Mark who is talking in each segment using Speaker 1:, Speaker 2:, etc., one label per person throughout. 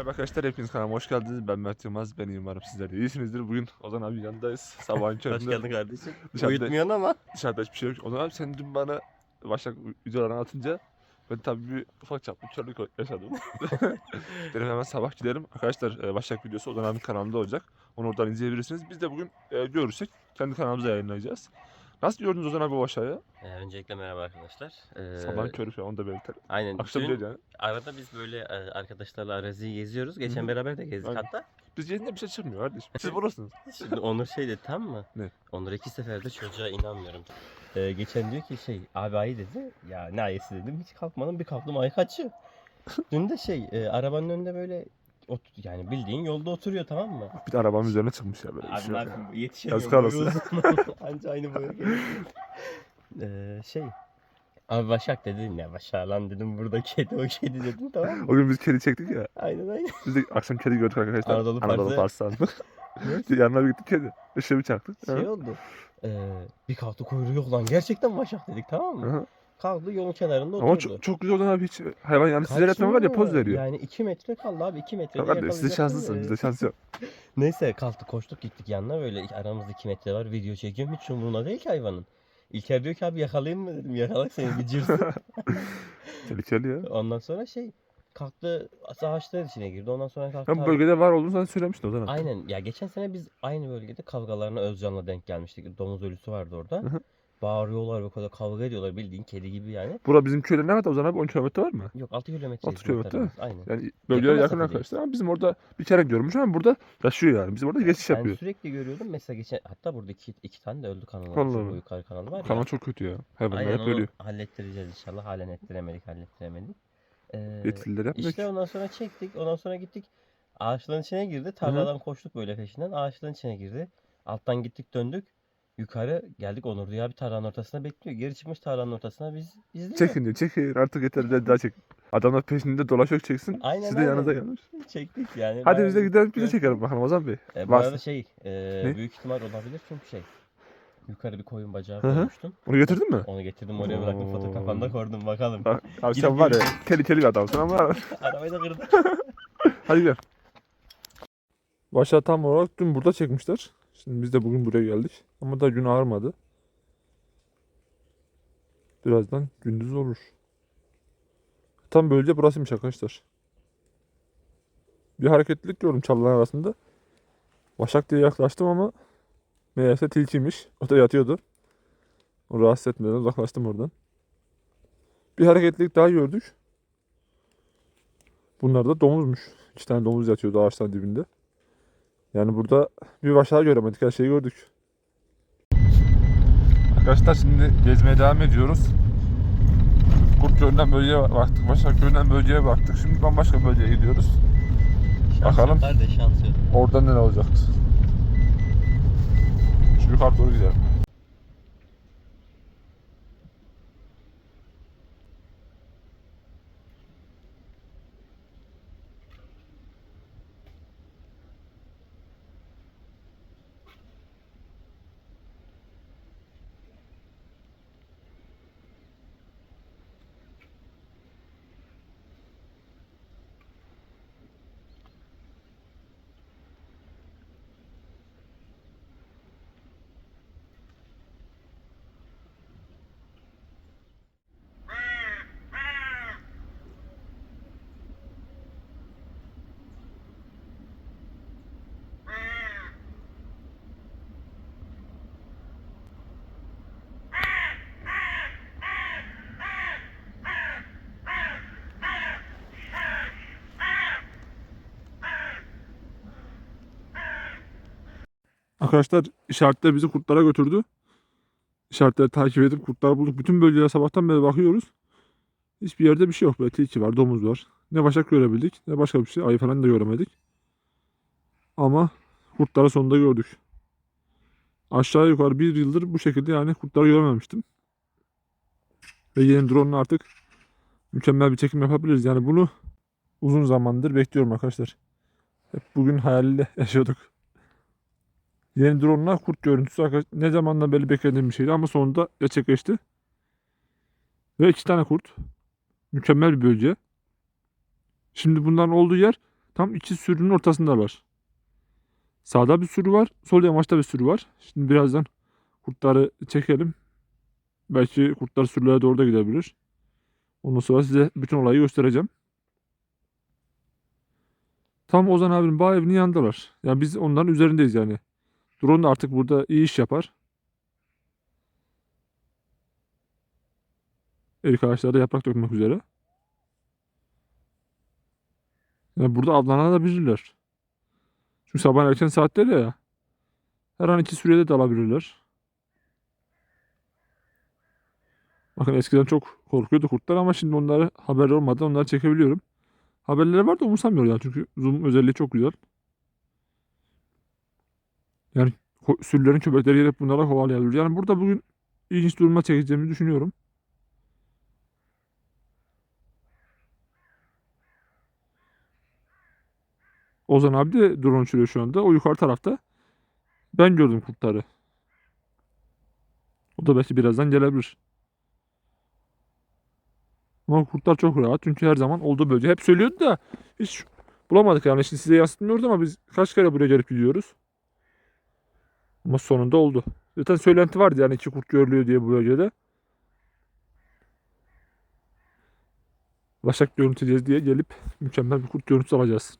Speaker 1: Merhaba arkadaşlar hepiniz kanalıma hoş geldiniz. Ben Mert Yılmaz. Ben umarım sizler de iyisinizdir. Bugün Ozan abi yanındayız. Sabahın
Speaker 2: Hoş
Speaker 1: köründe
Speaker 2: geldin kardeşim.
Speaker 1: Dışarıda-
Speaker 2: Uyutmuyorsun ama.
Speaker 1: dışarıda hiçbir şey yok. Ozan abi sen dün bana başlak videolarını atınca ben tabii bir ufak çaplı körlük yaşadım. Dedim hemen sabah giderim. Arkadaşlar e, Başak videosu Ozan abi kanalında olacak. Onu oradan izleyebilirsiniz. Biz de bugün e, görürsek kendi kanalımıza yayınlayacağız. Nasıl gördünüz Ozan abi o aşağıya?
Speaker 2: Ee, öncelikle merhaba arkadaşlar. Ee,
Speaker 1: Sabahın körü falan onu da belirtelim.
Speaker 2: Aynen.
Speaker 1: Akşam
Speaker 2: dün
Speaker 1: yani.
Speaker 2: Arada biz böyle e, arkadaşlarla araziyi geziyoruz. Geçen
Speaker 1: hı.
Speaker 2: beraber de gezdik
Speaker 1: Aynen.
Speaker 2: hatta.
Speaker 1: Biz yayında bir şey çıkmıyor kardeşim. Siz burasınız.
Speaker 2: Şimdi Onur şey dedi tam mı?
Speaker 1: Ne?
Speaker 2: Onur iki seferde çocuğa inanmıyorum. Ee, geçen diyor ki şey abi ayı dedi. Ya ne ayısı dedim. Hiç kalkmadım bir kalktım ayı kaçıyor. Dün de şey e, arabanın önünde böyle ot, yani bildiğin yolda oturuyor tamam mı?
Speaker 1: Bir de arabamın üzerine çıkmış ya böyle bir
Speaker 2: Abi
Speaker 1: şey yok ya.
Speaker 2: yapayım yetişemiyorum. Boyu uzun. Anca aynı boya geliyor. Ee, şey Abi Başak dedim ya Başak lan dedim burada kedi o kedi dedim tamam mı?
Speaker 1: O gün biz kedi çektik ya.
Speaker 2: Aynen aynen.
Speaker 1: Biz de akşam kedi gördük arkadaşlar.
Speaker 2: Anadolu
Speaker 1: Anadolu
Speaker 2: Park'ta-
Speaker 1: Park sandık.
Speaker 2: Neyse,
Speaker 1: Yanına bir gittik kedi. Işığı bir çaktık.
Speaker 2: şey oldu. Ee, bir kalktı kuyruğu yok lan gerçekten Başak dedik tamam mı?
Speaker 1: Hı.
Speaker 2: Kalktı yolun kenarında oturdu.
Speaker 1: Ama çok, çok güzel olan abi hiç hayvan yani sizler etme var ya poz veriyor.
Speaker 2: Yani 2 metre kaldı abi 2 metre.
Speaker 1: Kardeş siz şanslısınız bizde şans yok.
Speaker 2: Neyse kalktı koştuk gittik yanına böyle aramızda 2 metre var video çekiyorum hiç umurunda değil ki hayvanın. İlker diyor ki abi yakalayayım mı dedim yakala seni bir cırsın.
Speaker 1: Tehlikeli ya.
Speaker 2: Ondan sonra şey kalktı ağaçların içine girdi ondan sonra kalktı.
Speaker 1: Ben bölgede var olduğunu sana söylemiştin o zaman.
Speaker 2: Aynen ya geçen sene biz aynı bölgede kavgalarına Özcan'la denk gelmiştik. Domuz ölüsü vardı orada. Bağırıyorlar ve kadar kavga ediyorlar bildiğin kedi gibi yani.
Speaker 1: Bura bizim köyden ne kadar o zaman abi 10 kilometre var mı?
Speaker 2: Yok 6 kilometre.
Speaker 1: 6 kilometre.
Speaker 2: Aynen.
Speaker 1: Yani bölgeye yakın arkadaşlar ama bizim orada bir kere görmüş ama burada yaşıyor yani. Bizim orada geçiş
Speaker 2: Ben
Speaker 1: yapıyor.
Speaker 2: sürekli görüyordum. Mesela geçen hatta burada iki, iki tane de öldü kanalı.
Speaker 1: Allah.
Speaker 2: bu yukarı kanalı var ya.
Speaker 1: Kanal çok kötü ya. Hayvanlar
Speaker 2: Aynen
Speaker 1: hep ölüyor.
Speaker 2: hallettireceğiz inşallah. Halen ettiremedik, hallettiremedik. Ee,
Speaker 1: Yetkililer yapmıyor
Speaker 2: işte ondan sonra çektik. Ondan sonra gittik. Ağaçların içine girdi. Tarladan koştuk böyle peşinden. Ağaçların içine girdi. Alttan gittik döndük. Yukarı geldik Onur Rüya bir tarlanın ortasına bekliyor. Geri çıkmış tarlanın ortasına biz izliyor.
Speaker 1: Çekin diyor çekin artık yeter daha çek. Adamlar peşinde dolaşıyor çeksin.
Speaker 2: Aynen,
Speaker 1: Siz de
Speaker 2: aynen.
Speaker 1: yanınıza gelmiş.
Speaker 2: Çektik yani.
Speaker 1: Hadi
Speaker 2: bayağı
Speaker 1: biz de gidelim biz de çekelim bakalım Ozan Bey.
Speaker 2: E, bu arada şey e,
Speaker 1: Ne?
Speaker 2: büyük ihtimal olabilir çünkü şey yukarı bir koyun bacağı
Speaker 1: Hı hı.
Speaker 2: koymuştum.
Speaker 1: Onu getirdin mi?
Speaker 2: Onu getirdim oraya bıraktım foto
Speaker 1: Oo.
Speaker 2: kafanda koydum bakalım.
Speaker 1: Bak, Abi
Speaker 2: Gidip
Speaker 1: sen var ya tehlikeli bir adamsın ama
Speaker 2: Arabayı da kırdım.
Speaker 1: hadi gel. Başta tam olarak dün burada çekmişler. Şimdi biz de bugün buraya geldik. Ama da gün ağarmadı. Birazdan gündüz olur. Tam bölge burasıymış arkadaşlar. Bir hareketlilik gördüm çalıların arasında. Başak diye yaklaştım ama meğerse tilkiymiş. O da yatıyordu. O rahatsız etmeden uzaklaştım oradan. Bir hareketlilik daha gördük. Bunlar da domuzmuş. İki tane domuz yatıyordu ağaçların dibinde. Yani burada bir başa göremedik. Her şeyi gördük. Arkadaşlar şimdi gezmeye devam ediyoruz. Kurtköy'ünden bölgeye baktık. Başakköy'ünden bölgeye baktık. Şimdi bambaşka bir bölgeye gidiyoruz. Bakalım.
Speaker 2: Şans yok kardeş şans yok.
Speaker 1: Orada neler olacak? Şu yukarı doğru gidelim. Arkadaşlar işaretler bizi kurtlara götürdü. İşaretleri takip edip kurtlar bulduk. Bütün bölgelere sabahtan beri bakıyoruz. Hiçbir yerde bir şey yok. Böyle tilki var, domuz var. Ne başak görebildik ne başka bir şey. Ayı falan da göremedik. Ama kurtları sonunda gördük. Aşağı yukarı bir yıldır bu şekilde yani kurtları görememiştim. Ve yeni drone artık mükemmel bir çekim yapabiliriz. Yani bunu uzun zamandır bekliyorum arkadaşlar. Hep bugün hayaliyle yaşıyorduk. Yeni drone'la kurt görüntüsü arkadaş- ne zamandan beri beklediğim bir şeydi ama sonunda gerçekleşti. Ve iki tane kurt. Mükemmel bir bölge. Şimdi bunların olduğu yer Tam iki sürünün ortasındalar. Sağda bir sürü var. Sol yamaçta bir sürü var. Şimdi birazdan kurtları çekelim. Belki kurtlar sürülere doğru da gidebilir. Ondan sonra size bütün olayı göstereceğim. Tam Ozan abinin bağ evinin yanındalar. Yani biz onların üzerindeyiz yani. Drone artık burada iyi iş yapar. Erik ağaçları da yaprak dökmek üzere. Yani burada avlanabilirler. Çünkü sabah erken saatleri ya. Her an iki sürede de alabilirler. Bakın eskiden çok korkuyordu kurtlar ama şimdi onları haber olmadan onları çekebiliyorum. Haberleri var da umursamıyor yani çünkü zoom özelliği çok güzel. Yani sürülerin köpekleri gelip bunlara kovalayabilir. Yani burada bugün ilginç duruma çekeceğimi düşünüyorum. Ozan abi de drone uçuruyor şu anda. O yukarı tarafta. Ben gördüm kurtları. O da belki birazdan gelebilir. Ama kurtlar çok rahat. Çünkü her zaman olduğu bölge. Hep söylüyordu da hiç bulamadık yani. Şimdi size yansıtmıyoruz ama biz kaç kere buraya gelip gidiyoruz. Ama sonunda oldu. Zaten söylenti vardı yani iki kurt görülüyor diye bu bölgede. Başak görüntüleyeceğiz diye gelip mükemmel bir kurt görüntüsü alacağız.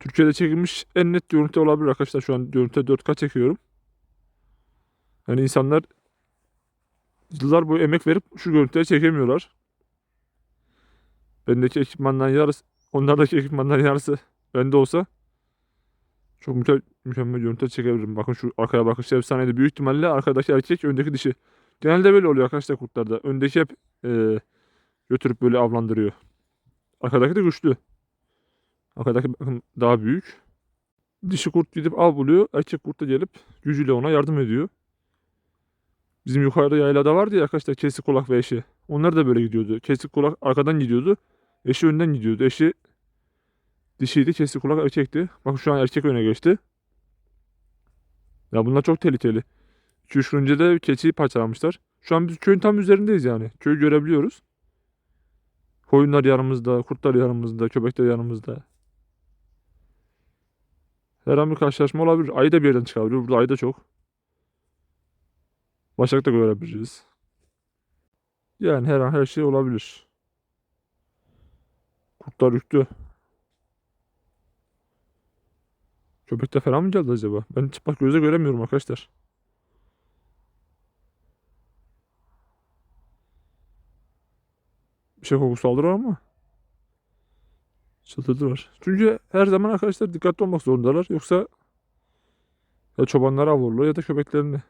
Speaker 1: Türkiye'de çekilmiş en net görüntü olabilir arkadaşlar. Şu an görüntü 4K çekiyorum. Yani insanlar yıllar boyu emek verip şu görüntüleri çekemiyorlar. Bendeki ekipmandan yarısı, onlardaki ekipmandan yarısı bende olsa çok mükemmel, mükemmel görüntüler çekebilirim. Bakın şu arkaya bakış efsaneydi. Büyük ihtimalle arkadaki erkek, öndeki dişi. Genelde böyle oluyor arkadaşlar kurtlarda. Öndeki hep e, götürüp böyle avlandırıyor. Arkadaki de güçlü. Arkadaki bakın daha büyük. Dişi kurt gidip av buluyor. Erkek kurt da gelip gücüyle ona yardım ediyor. Bizim yukarıda yaylada vardı ya arkadaşlar kesik kulak ve eşi. Onlar da böyle gidiyordu. Kesik kulak arkadan gidiyordu. Eşi önden gidiyordu. Eşi dişiydi. Kesik kulak erkekti. Bakın şu an erkek öne geçti. Ya bunlar çok tehlikeli. 2-3 gün önce de keçiyi parçalamışlar. Şu an biz köyün tam üzerindeyiz yani. Köyü görebiliyoruz. Koyunlar yanımızda, kurtlar yanımızda, köpekler yanımızda. Her an bir karşılaşma olabilir. Ayı da bir yerden çıkabilir. Burada ayı da çok. Başak da görebiliriz. Yani her an her şey olabilir. Kurtlar ürktü. Köpekte falan mı geldi acaba? Ben çıplak gözle göremiyorum arkadaşlar. Bir şey kokusu aldılar ama. Çıldırdılar. Çünkü her zaman arkadaşlar dikkatli olmak zorundalar. Yoksa ya çobanlara vururlar ya da köpeklerini.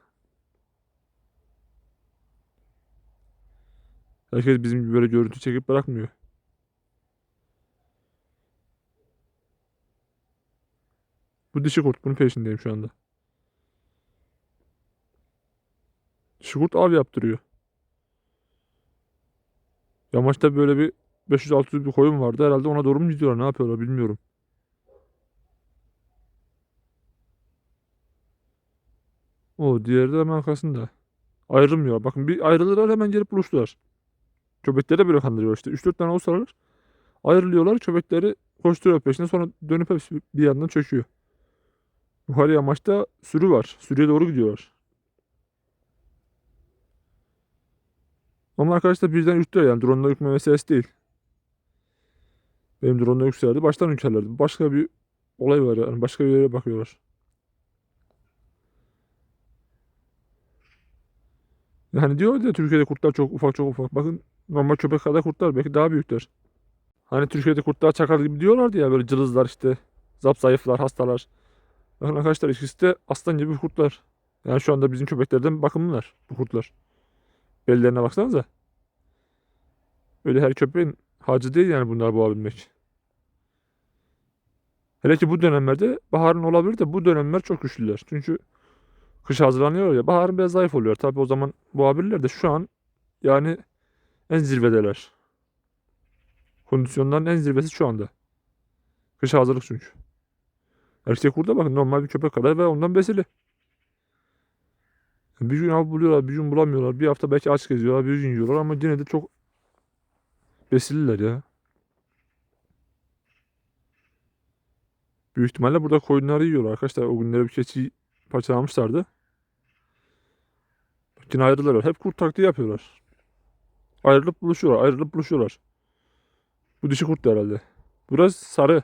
Speaker 1: Herkes bizim gibi böyle görüntü çekip bırakmıyor. Bu dişi kurt. Bunun peşindeyim şu anda. Dişi kurt av yaptırıyor. Yamaçta böyle bir 500-600 bir koyun vardı. Herhalde ona doğru mu gidiyorlar? Ne yapıyorlar bilmiyorum. O diğeri de hemen arkasında. Ayrılmıyor. Bakın bir ayrılırlar hemen gelip buluştular. Köpekleri böyle kandırıyor işte. 3-4 tane olsalar ayrılıyorlar. Köpekleri koşturuyor peşine sonra dönüp hepsi bir yandan çöküyor. Yukarı yamaçta sürü var. Sürüye doğru gidiyorlar. Ama arkadaşlar birden ürktüler yani drone'la ürkme meselesi değil. Benim drone'la yükseldi. Baştan ürkerlerdi. Başka bir olay var yani. Başka bir yere bakıyorlar. Yani diyor ya Türkiye'de kurtlar çok ufak çok ufak. Bakın normal köpek kadar kurtlar belki daha büyükler. Hani Türkiye'de kurtlar çakal gibi diyorlardı ya böyle cılızlar işte. Zap zayıflar, hastalar. Bakın arkadaşlar ikisi de aslan gibi kurtlar. Yani şu anda bizim köpeklerden bakımlılar bu kurtlar. Bellerine baksanıza. Öyle her köpeğin hacı değil yani bunlar boğabilmek. Hele ki bu dönemlerde baharın olabilir de bu dönemler çok güçlüler. Çünkü kış hazırlanıyor ya. Baharın biraz zayıf oluyor. Tabi o zaman boğabilirler de şu an yani en zirvedeler. Kondisyonların en zirvesi şu anda. Kışa hazırlık çünkü. Erkek burada bakın normal bir köpek kadar ve ondan besili. Bir gün av buluyorlar, bir gün bulamıyorlar. Bir hafta belki aç geziyorlar, bir gün yiyorlar ama yine de çok besililer ya. Büyük ihtimalle burada koyunları yiyorlar arkadaşlar. O günleri bir keçi parçalamışlardı. Yine ayrılırlar. Hep kurt taktiği yapıyorlar. Ayrılıp buluşuyorlar. Ayrılıp buluşuyorlar. Bu dişi kurt herhalde. Burası sarı.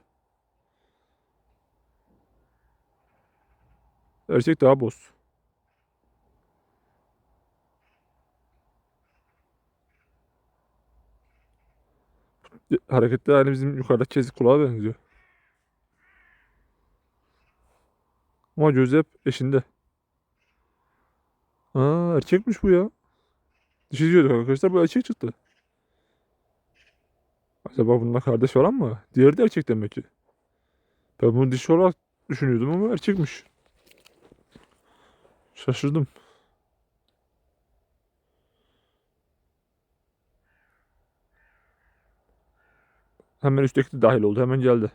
Speaker 1: Erkek daha boz. Hareketler aynı bizim yukarıda kezik kulağa benziyor. Ama gözü hep eşinde. Aa erkekmiş bu ya. Dişi diyorduk arkadaşlar bu erkek çıktı. Acaba bununla kardeş falan mı? Diğeri de erkek demek ki. Ben bunu dişi olarak düşünüyordum ama erkekmiş. Şaşırdım. Hemen üstteki de dahil oldu. Hemen geldi.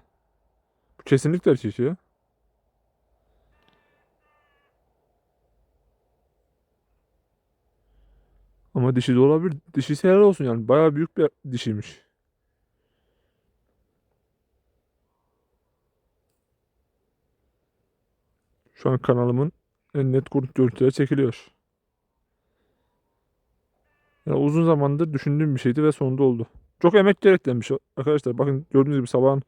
Speaker 1: Bu kesinlikle erkek ya. Ama dişi de olabilir. Dişisi helal olsun yani. Bayağı büyük bir dişiymiş. Şu an kanalımın en net kurt görüntüleri çekiliyor. Yani uzun zamandır düşündüğüm bir şeydi ve sonunda oldu. Çok emek gereklenmiş arkadaşlar. Bakın gördüğünüz gibi sabahın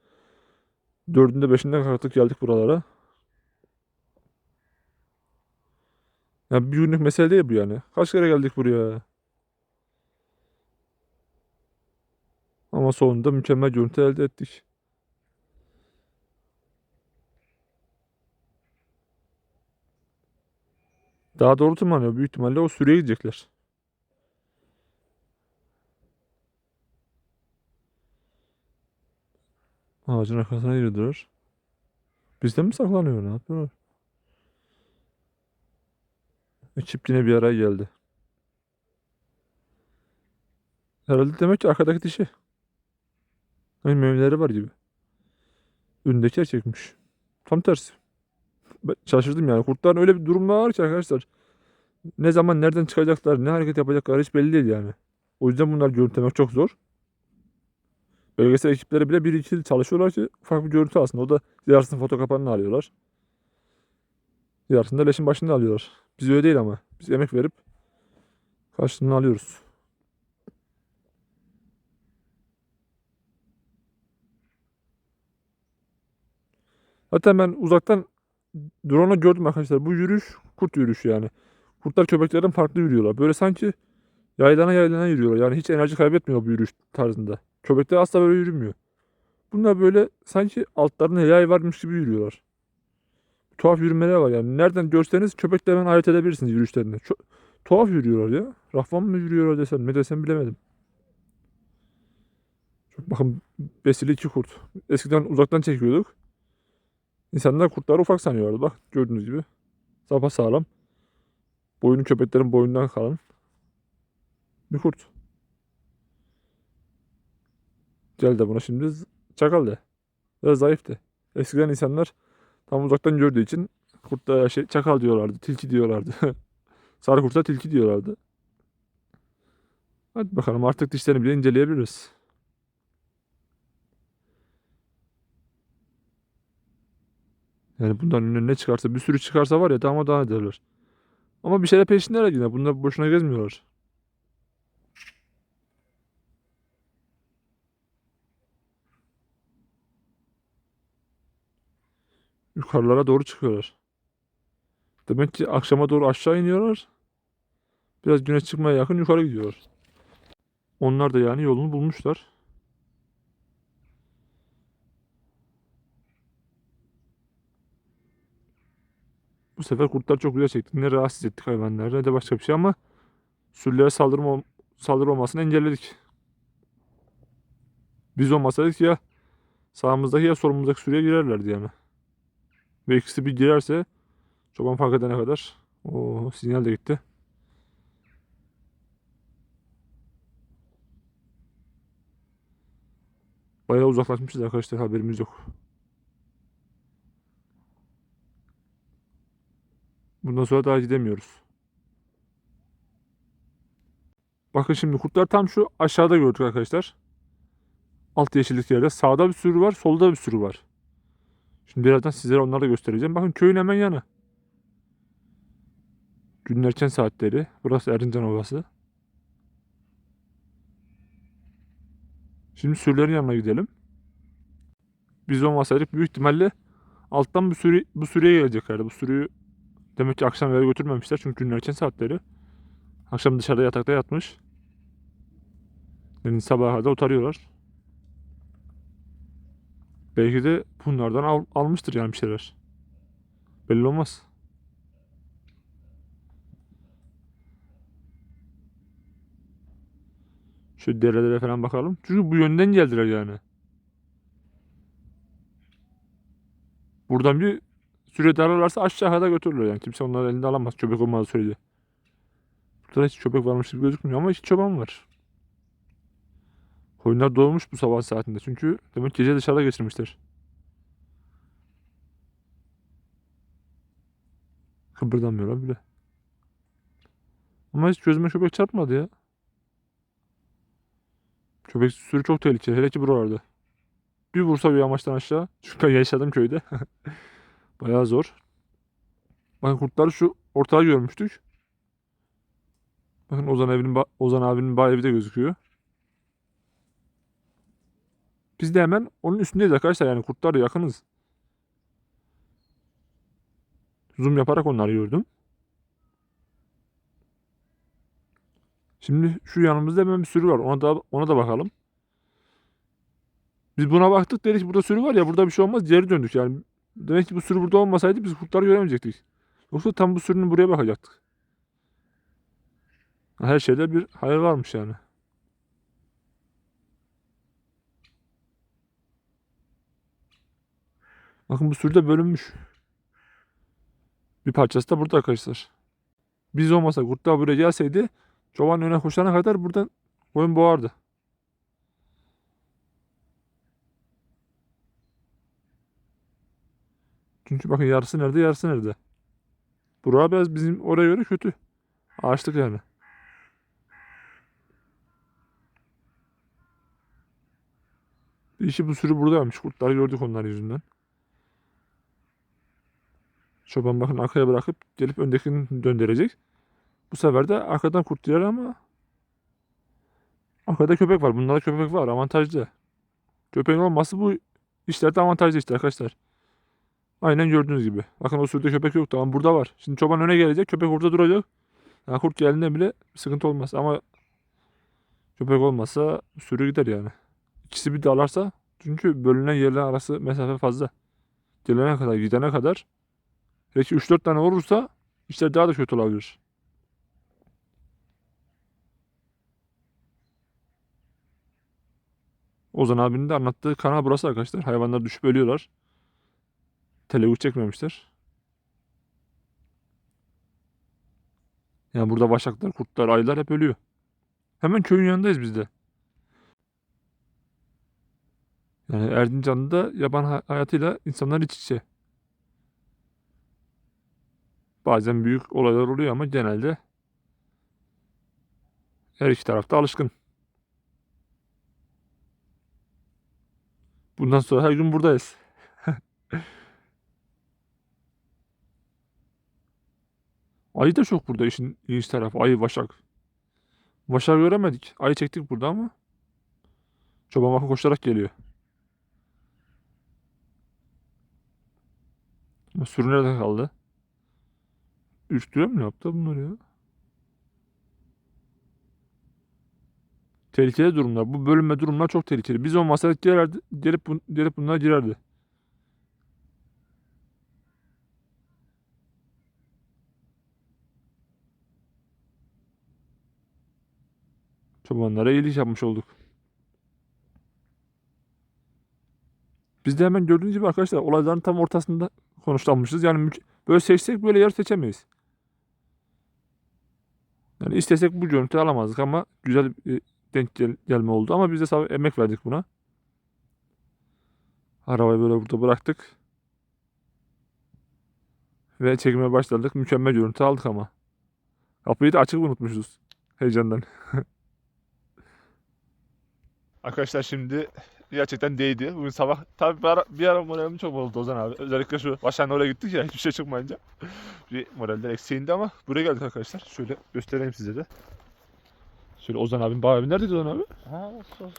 Speaker 1: dördünde beşinde kalktık geldik buralara. Ya bir günlük mesele değil bu yani. Kaç kere geldik buraya. Ama sonunda mükemmel görüntü elde ettik. Daha doğru tırmanıyor. Büyük ihtimalle o sürüye gidecekler. Ağacın arkasına girdiler. Bizde mi saklanıyor? Ne yapıyorlar? Ekip yine bir araya geldi. Herhalde demek ki arkadaki dişi. Hani memeleri var gibi. Öndeki erkekmiş. Tam tersi. Şaşırdım yani. Kurtların öyle bir durum var ki arkadaşlar. Ne zaman nereden çıkacaklar, ne hareket yapacaklar hiç belli değil yani. O yüzden bunlar görüntülemek çok zor. Bölgesel ekipleri bile bir iki çalışıyorlar ki ufak bir görüntü aslında. O da yarısını foto kapanını alıyorlar. Yarısını da leşin başında alıyorlar. Biz öyle değil ama. Biz emek verip karşılığını alıyoruz. Zaten ben uzaktan drone'u gördüm arkadaşlar. Bu yürüyüş kurt yürüyüşü yani. Kurtlar köpeklerden farklı yürüyorlar. Böyle sanki yaylana yaylana yürüyorlar. Yani hiç enerji kaybetmiyor bu yürüyüş tarzında. Köpekler asla böyle yürümüyor. Bunlar böyle sanki altlarında yay varmış gibi yürüyorlar. Tuhaf yürümeler var yani. Nereden görseniz köpekle hemen ayırt edebilirsiniz yürüyüşlerini. Çok, tuhaf yürüyorlar ya. Rahvan mı yürüyorlar desem ne desem bilemedim. Çok bakın besili iki kurt. Eskiden uzaktan çekiyorduk. İnsanlar kurtları ufak sanıyorlardı. Bak gördüğünüz gibi. Sapa sağlam. Boynu köpeklerin boyundan kalan bir kurt. Gel de buna şimdi çakal de. Ve zayıf de. Eskiden insanlar tam uzaktan gördüğü için kurtlara şey çakal diyorlardı, tilki diyorlardı. Sarı kurta tilki diyorlardı. Hadi bakalım artık dişlerini bile inceleyebiliriz. Yani bundan önüne ne çıkarsa bir sürü çıkarsa var ya daha daha ederler. Ama bir şeyler peşindeler yine. Bunlar boşuna gezmiyorlar. Yukarılara doğru çıkıyorlar. Demek ki akşama doğru aşağı iniyorlar. Biraz güneş çıkmaya yakın yukarı gidiyorlar. Onlar da yani yolunu bulmuşlar. Bu sefer kurtlar çok güzel çekti. Ne rahatsız ettik hayvanları ne de başka bir şey ama sürülere saldırma, saldırı olmasını engelledik. Biz olmasaydık ya sağımızdaki ya solumuzdaki sürüye girerlerdi yani. Ve ikisi bir girerse çoban fark edene kadar o sinyal de gitti. Bayağı uzaklaşmışız arkadaşlar haberimiz yok. Bundan sonra daha gidemiyoruz. Bakın şimdi kurtlar tam şu aşağıda gördük arkadaşlar. Alt yeşillik yerde. Sağda bir sürü var, solda bir sürü var. Şimdi birazdan sizlere onları da göstereceğim. Bakın köyün hemen yanı. Günün erken saatleri. Burası Erincan Ovası. Şimdi sürülerin yanına gidelim. Biz olmasaydık büyük ihtimalle alttan bu sürü bu sürüye geleceklerdi. Bu sürüyü demek ki akşam eve götürmemişler çünkü günün erken saatleri. Akşam dışarıda yatakta yatmış. Yani sabaha kadar otarıyorlar. Belki de bunlardan al- almıştır yani bir şeyler. Belli olmaz. Şu derelere falan bakalım. Çünkü bu yönden geldiler yani. Buradan bir süre darlarlarsa aşağı kadar götürürler yani. Kimse onları elinde alamaz köpek olmadığı sürece. Burada hiç köpek varmış gibi gözükmüyor ama hiç çoban var. Koyunlar doğmuş bu sabah saatinde. Çünkü demek gece dışarıda geçirmişler. Kıpırdamıyorlar bile. Ama hiç gözüme köpek çarpmadı ya. Köpek sürü çok tehlikeli. Hele ki buralarda. Bir vursa bir yamaçtan aşağı. Çünkü ben yaşadım köyde. Bayağı zor. Bakın kurtları şu ortada görmüştük. Bakın Ozan evinin ba- Ozan abinin bağ evi de gözüküyor. Biz de hemen onun üstündeyiz arkadaşlar yani kurtlar yakınız. Zoom yaparak onları gördüm. Şimdi şu yanımızda hemen bir sürü var. Ona da ona da bakalım. Biz buna baktık dedik burada sürü var ya burada bir şey olmaz geri döndük yani. Demek ki bu sürü burada olmasaydı biz kurtları göremeyecektik. Yoksa tam bu sürünün buraya bakacaktık. Her şeyde bir hayır varmış yani. Bakın bu sürü de bölünmüş. Bir parçası da burada arkadaşlar. Biz olmasa kurtlar buraya gelseydi çoban öne koşana kadar buradan koyun boğardı. Çünkü bakın yarısı nerede yarısı nerede. Buraya biraz bizim oraya göre kötü. Ağaçlık yani. İşi bu sürü buradaymış. Kurtları gördük onlar yüzünden. Çoban bakın arkaya bırakıp gelip öndekini döndürecek. Bu sefer de arkadan kurt girer ama arkada köpek var. Bunda da köpek var. Avantajlı. Köpeğin olması bu işlerde avantajlı işte arkadaşlar. Aynen gördüğünüz gibi. Bakın o sürüde köpek yoktu ama burada var. Şimdi çoban öne gelecek. Köpek orada duracak. Yani kurt geldiğinde bile sıkıntı olmaz. Ama köpek olmazsa sürü gider yani. İkisi bir dalarsa çünkü bölünen yerler arası mesafe fazla. Gelene kadar gidene kadar Belki 3-4 tane olursa işler daha da kötü olabilir. Ozan abinin de anlattığı kanal burası arkadaşlar. Hayvanlar düşüp ölüyorlar. Televizyon çekmemişler. Yani burada başaklar, kurtlar, ayılar hep ölüyor. Hemen köyün yanındayız biz de. Yani Erzincan'da yaban hay- hayatıyla insanlar iç içe. Bazen büyük olaylar oluyor ama genelde her iki tarafta alışkın. Bundan sonra her gün buradayız. Ayı da çok burada işin ilginç tarafı. Ayı, vaşak. Vaşak göremedik. Ayı çektik burada ama çoban bakın koşarak geliyor. Sürü nerede kaldı? Üstüne mi yaptı bunlar ya? Tehlikeli durumlar. Bu bölünme durumlar çok tehlikeli. Biz olmasaydık girerdi, gelip, gelip bunlar girerdi. Çobanlara iyilik yapmış olduk. Biz de hemen gördüğünüz gibi arkadaşlar olayların tam ortasında konuşlanmışız. Yani böyle seçsek böyle yer seçemeyiz. Yani istesek bu görüntüyü alamazdık ama güzel bir denk gel- gelme oldu. Ama biz de emek verdik buna. Arabayı böyle burada bıraktık. Ve çekmeye başladık. Mükemmel görüntü aldık ama. Kapıyı da açık unutmuşuz. Heyecandan. Arkadaşlar şimdi gerçekten değdi. Bugün sabah tabii bir ara, bir ara moralim çok bozuldu Ozan abi. Özellikle şu Başak'ın oraya gittik ya hiçbir şey çıkmayınca. Bir moraller eksiğindi ama buraya geldik arkadaşlar. Şöyle göstereyim size de. Şöyle Ozan abinin bağ evi. Neredeydi Ozan abi?
Speaker 2: Ha sol.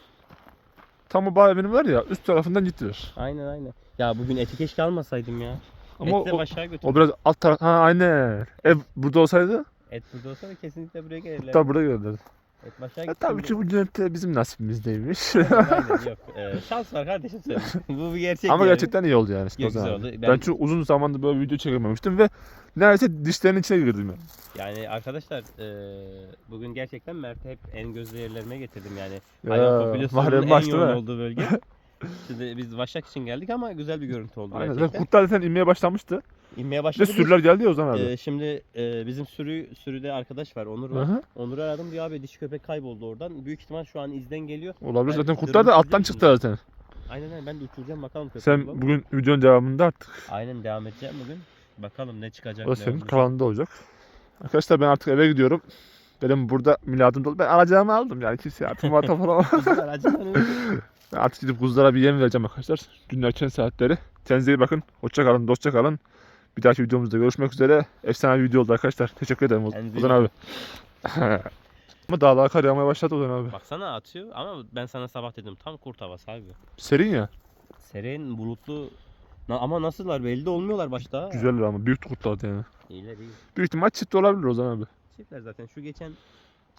Speaker 1: Tam o bağ evinin var ya üst tarafından gittiler.
Speaker 2: Aynen aynen. Ya bugün eti keşke almasaydım ya.
Speaker 1: Ama
Speaker 2: Et de
Speaker 1: o,
Speaker 2: aşağı götür.
Speaker 1: o biraz alt taraf. Ha aynen. Ev burada olsaydı
Speaker 2: Et burada olsa da kesinlikle buraya gelirler.
Speaker 1: da buraya gelirdi.
Speaker 2: Et başa
Speaker 1: Ya, tabii ki bugün hep de bizim nasibimizdeymiş.
Speaker 2: Aynen, aynen, yok. Ee, şans var kardeşim senin. Bu bir gerçek
Speaker 1: Ama
Speaker 2: yani.
Speaker 1: gerçekten iyi oldu yani.
Speaker 2: Yok, güzel oldu.
Speaker 1: Ben...
Speaker 2: Ben-
Speaker 1: çünkü uzun zamandır böyle video çekememiştim ve neredeyse dişlerin içine girdim yani.
Speaker 2: Yani arkadaşlar e, bugün gerçekten Mert'i hep en gözlü yerlerime getirdim yani.
Speaker 1: Ya,
Speaker 2: Hayvan popülasyonunun en yoğun
Speaker 1: mi?
Speaker 2: olduğu bölge. Şimdi biz Başak için geldik ama güzel bir görüntü oldu
Speaker 1: Aynen.
Speaker 2: Gerçekten.
Speaker 1: kurtlar zaten inmeye başlamıştı.
Speaker 2: İnmeye başladı.
Speaker 1: sürüler geldi ya Ozan abi.
Speaker 2: Ee, şimdi e, bizim sürü sürüde arkadaş var Onur var.
Speaker 1: hı.
Speaker 2: Onur'u aradım diyor abi dişi köpek kayboldu oradan. Büyük ihtimal şu an izden geliyor.
Speaker 1: Olabilir zaten kurtlar da alttan çıktı zaten.
Speaker 2: Aynen aynen ben de uçuracağım bakalım köpeği.
Speaker 1: Sen
Speaker 2: bulalım.
Speaker 1: bugün videonun devamında artık
Speaker 2: Aynen devam edeceğim bugün. Bakalım ne çıkacak.
Speaker 1: o senin kanalında olacak. Arkadaşlar ben artık eve gidiyorum. Benim burada miladım dolu. Ben alacağımı aldım yani kimseye artık muhatap olamam. Artık gidip kuzulara bir yem vereceğim arkadaşlar. Günün erken saatleri. Kendinize iyi bakın. Hoşça kalın, dostça kalın. Bir dahaki videomuzda görüşmek üzere. Efsane bir video oldu arkadaşlar. Teşekkür ederim Ozan abi. Ama dağlara kar yağmaya başladı Ozan abi.
Speaker 2: Baksana atıyor ama ben sana sabah dedim tam kurt havası abi.
Speaker 1: Serin ya.
Speaker 2: Serin bulutlu Na- ama nasıllar belli de olmuyorlar başta.
Speaker 1: Güzeller ama büyük kurtlardı yani.
Speaker 2: İyiler iyi.
Speaker 1: Büyük ihtimal çift olabilir Ozan abi.
Speaker 2: Çiftler zaten şu geçen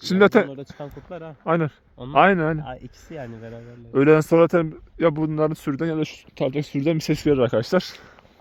Speaker 1: Şimdi zaten
Speaker 2: orada çıkan kurtlar ha.
Speaker 1: aynen.
Speaker 2: Onlar
Speaker 1: Aynen aynen.
Speaker 2: Aa, ikisi yani beraberler.
Speaker 1: Öğleden sonra zaten ya bunların sürüden ya da şu tardaki sürüden bir ses gelir arkadaşlar.